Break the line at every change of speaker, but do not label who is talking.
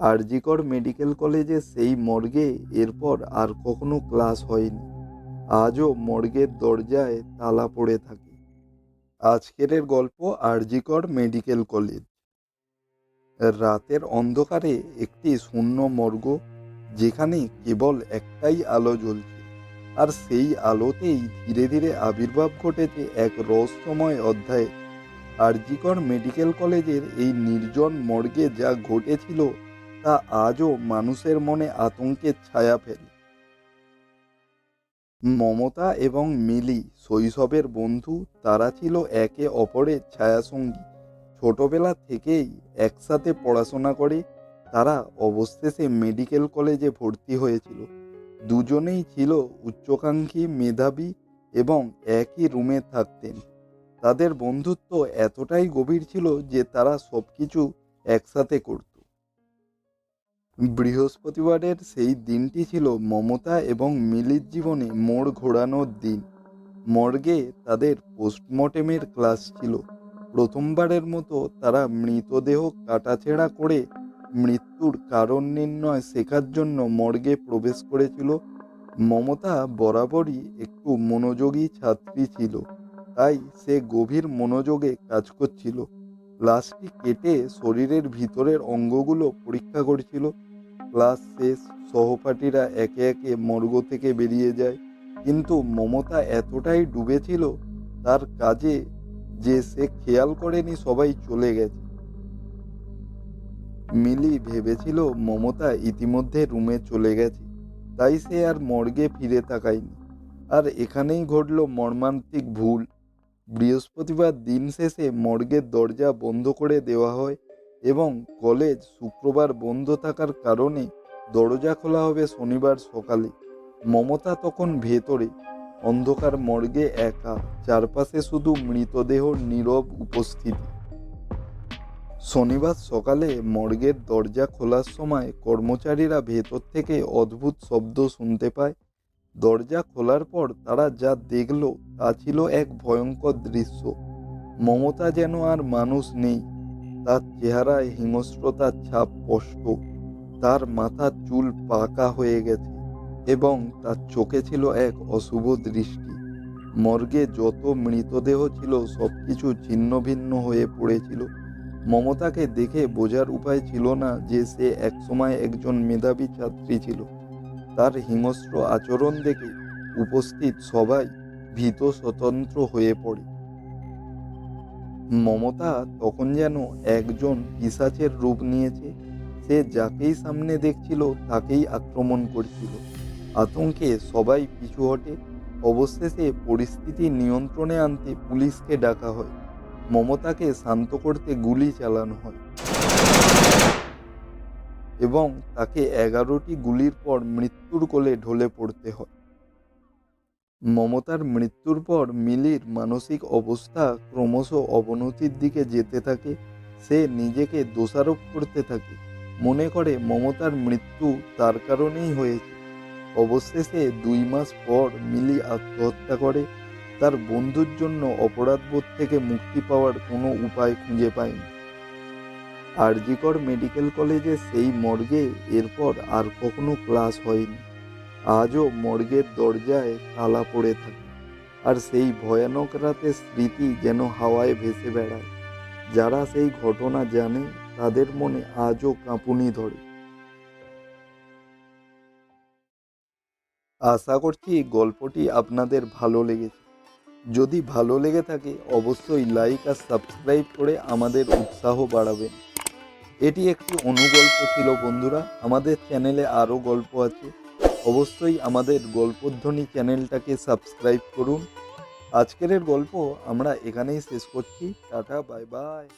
RG Kar medical কলেজে সেই মর্গে এরপর আর কখনো ক্লাস হয়নি। আজও মর্গের দরজায় তালা পড়ে থাকে। আজকের গল্প আরজিকর মেডিকেল কলেজ। রাতের অন্ধকারে একটি শূন্য মর্গ, যেখানে কেবল একটাই আলো জ্বলছে, আর সেই আলোতেই ধীরে ধীরে আবির্ভাব ঘটেছে এক রহস্যময় অধ্যায়ে। আরজিকর মেডিকেল কলেজের এই নির্জন মর্গে যা ঘটেছিল তা আজও মানুষের মনে আতঙ্কের ছায়া ফেলে। মমতা এবং মিলি, শৈশবের বন্ধু, তারা ছিল একে অপরের ছায়াসঙ্গী। ছোটবেলা থেকেই একসাথে পড়াশোনা করে, তারা অবশেষে মেডিকেল কলেজে ভর্তি হয়েছিল। দুজনেই ছিল উচ্চাকাঙ্ক্ষী মেধাবী এবং একই রুমে থাকতেন। তাদের বন্ধুত্ব এতটাই গভীর ছিল যে তারা সব কিছু একসাথে করত। বৃহস্পতিবারের সেই দিনটি ছিল মমতা এবং মিলির জীবনে মোড় ঘোরানোর দিন। মর্গে তাদের পোস্টমর্টেমের ক্লাস ছিল। প্রথমবারের মতো তারা মৃতদেহ কাটাছেঁড়া করে মৃত্যুর কারণ নির্ণয় শেখার জন্য মর্গে প্রবেশ করেছিল। মমতা বরাবরই একটু মনোযোগী ছাত্রী ছিল, তাই সে গভীর মনোযোগে কাজ করছিল। লাশটি কেটে শরীরের ভিতরের অঙ্গগুলো পরীক্ষা করছিল। ক্লাস শেষ, সহপাঠীরা একে একে মর্গ থেকে বেরিয়ে যায়। কিন্তু মমতা এতটাই ডুবেছিল তার কাজে যে সে খেয়াল করেনি সবাই চলে গেছে। মিলি ভেবেছিল মমতা ইতিমধ্যে রুমে চলে গেছে, তাই সে আর মর্গে ফিরে তাকায়নি। আর এখানেই ঘটল মর্মান্তিক ভুল। বৃহস্পতিবার দিন শেষে মর্গের দরজা বন্ধ করে দেওয়া হয় এবং কলেজ শুক্রবার বন্ধ থাকার কারণে দরজা খোলা হবে শনিবার সকালে। মমতা তখন ভেতরে, অন্ধকার মর্গে একা, চারপাশে শুধু মৃতদেহ নীরব উপস্থিতি। শনিবার সকালে মর্গের দরজা খোলার সময় কর্মচারীরা ভেতর থেকে অদ্ভুত শব্দ শুনতে পায়। দরজা খোলার পর তারা যা দেখল তা ছিল এক ভয়ঙ্কর দৃশ্য। মমতা যেন আর মানুষ নেই। তার চেহারায় হিংস্রতার ছাপ স্পষ্ট। তার মাথার চুল পাকা হয়ে গেছে এবং তার চোখে ছিল এক অশুভ দৃষ্টি। মর্গে যত মৃতদেহ ছিল সব কিছু ছিন্ন ভিন্ন হয়ে পড়েছিল। মমতাকে দেখে বোঝার উপায় ছিল না যে সে একসময় একজন মেধাবী ছাত্রী ছিল। তার হিংস্র আচরণ দেখে উপস্থিত সবাই ভীত স্বতন্ত্র হয়ে পড়ে। মমতা তখন যেন একজন পিসাচের রূপ নিয়েছে। সে যাকেই সামনে দেখছিল, তাকেই আক্রমণ করছিল। আতঙ্কে সবাই পিছু হটে। অবশেষে পরিস্থিতি নিয়ন্ত্রণে আনতে পুলিশকে ডাকা হয়। মমতাকে শান্ত করতে গুলি চালানো হয়। এবং তাকে এগারোটি গুলির পর মৃত্যুর কোলে ঢলে পড়তে হয়। মমতার মৃত্যুর পর মিলির মানসিক অবস্থা ক্রমশ অবনতির দিকে যেতে থাকে। সে নিজেকে দোষারোপ করতে থাকে। মনে করে মমতার মৃত্যু তার কারণেই হয়েছে। অবশেষে দুই মাস পর মিলি আত্মহত্যা করে। তার বন্ধুর জন্য অপরাধবোধ থেকে মুক্তি পাওয়ার কোনো উপায় খুঁজে পায়নি। আরজিকর মেডিকেল কলেজে সেই মর্গে এরপর আর কখনো ক্লাস হয়নি। আজও মর্গের দরজায় তালা পড়ে থাকে, আর সেই ভয়ানক রাতের স্মৃতি যেন হাওয়ায় ভেসে বেড়ায়। যারা সেই ঘটনা জানে, তাদের মনে আজও কাঁপুনি ধরে। আশা করছি গল্পটি আপনাদের ভালো লেগেছে। যদি ভালো লেগে থাকে, অবশ্যই লাইক আর সাবস্ক্রাইব করে আমাদের উৎসাহ বাড়াবেন। এটি একটি অনুগল্প ছিল বন্ধুরা, আমাদের চ্যানেলে আরও গল্প আছে। অবশ্যই আমাদের গল্পধ্বনি চ্যানেলটাকে সাবস্ক্রাইব করুন। আজকের গল্প আমরা এখানেই শেষ করছি। Tata, bye bye.